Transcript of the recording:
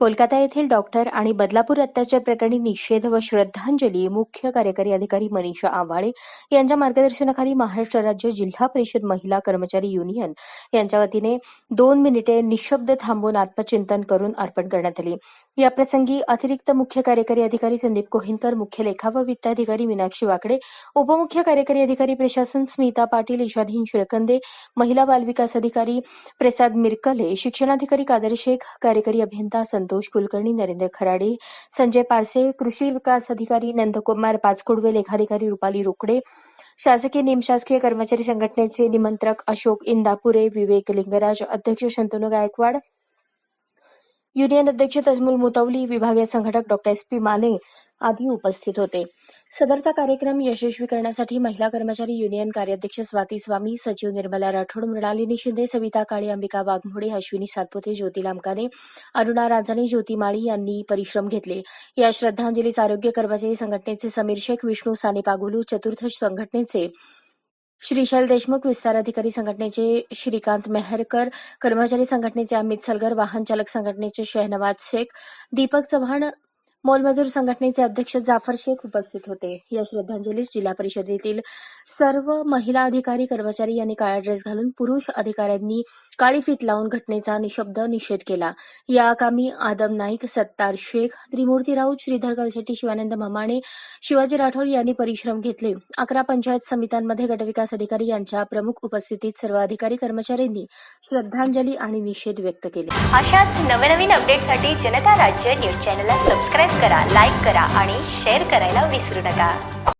कोलकाता येथील डॉक्टर आणि बदलापूर अत्याचार प्रकरणी निषेध व श्रद्धांजली मुख्य कार्यकारी अधिकारी मनीषा आव्हाळे यांच्या मार्गदर्शनाखाली महाराष्ट्र राज्य जिल्हा परिषद महिला कर्मचारी युनियन यांच्या वतीने दोन मिनिटे निशब्द थांबून आत्मचिंतन करून अर्पण करण्यात आली. याप्रसंगी अतिरिक्त मुख्य कार्यकारी अधिकारी संदीप कोहिनकर मुख्य लेखा व वित्त अधिकारी मीनाक्षी वाकडे उपमुख्य कार्यकारी अधिकारी प्रशासन स्मिता पाटील इशाधीन शिळकंदे महिला बालविकास अधिकारी प्रसाद मिरकले शिक्षणाधिकारी कादर शेख कार्यकारी अभियंता संतोष कुलकर्णी नरेंद्र खराडे संजय पारसे कृषी विकास अधिकारी नंदकुमार पाचकोडवे लेखाधिकारी रुपाली रोकडे शासकीय निमशासकीय कर्मचारी संघटनेचे निमंत्रक अशोक इंदापुरे विवेक लिंगराज अध्यक्ष शंतनू गायकवाड युनियन अध्यक्ष तजमुल मुतवली विभागीय संघटक डॉक्टर एस पी माने आदी उपस्थित होते. सदरचा कार्यक्रम यशस्वी करण्यासाठी महिला कर्मचारी युनियन कार्याध्यक्ष स्वाती स्वामी सचिव निर्मला राठोड मृणालिनी शिंदे सविता काळे अंबिका वाघमोडे अश्विनी सातपुते ज्योती लामकाने अरुणा रांजणे ज्योती माळी यांनी परिश्रम घेतले. या श्रद्धांजलीस आरोग्य कर्मचारी संघटनेचे समीर शेख विष्णू साने पागुलू चतुर्थ संघटनेचे श्रीशैल देशमुख विस्तार अधिकारी संघटनेचे श्रीकांत मेहरकर कर्मचारी संघटनेचे अमित सलगर वाहन चालक संघटनेचे शहनवाज शेख दीपक चव्हाण मोलमजूर संघटनेचे अध्यक्ष जाफर शेख उपस्थित होते. या श्रद्धांजलीस जिल्हा परिषदेतील सर्व महिला अधिकारी कर्मचारी यांनी काळा ड्रेस घालून पुरुष अधिकाऱ्यांनी काळी फीत लावून घटनेचा निशब्द निषेध केला. या कामी आदम नाईक सत्तार शेख त्रिमूर्ती राऊत श्रीधर कलशेट्टी शिवानंद ममाणे शिवाजी राठोड यांनी परिश्रम घेतले. अकरा पंचायत समित्यांमध्ये गटविकास अधिकारी यांच्या प्रमुख उपस्थितीत सर्व अधिकारी कर्मचाऱ्यांनी श्रद्धांजली आणि निषेध व्यक्त केले. अशाच नवनवीन अपडेटसाठी जनता राज्य न्यूज चॅनलला सबस्क्राईब करा लाईक करा आणि शेअर करायला विसरू नका.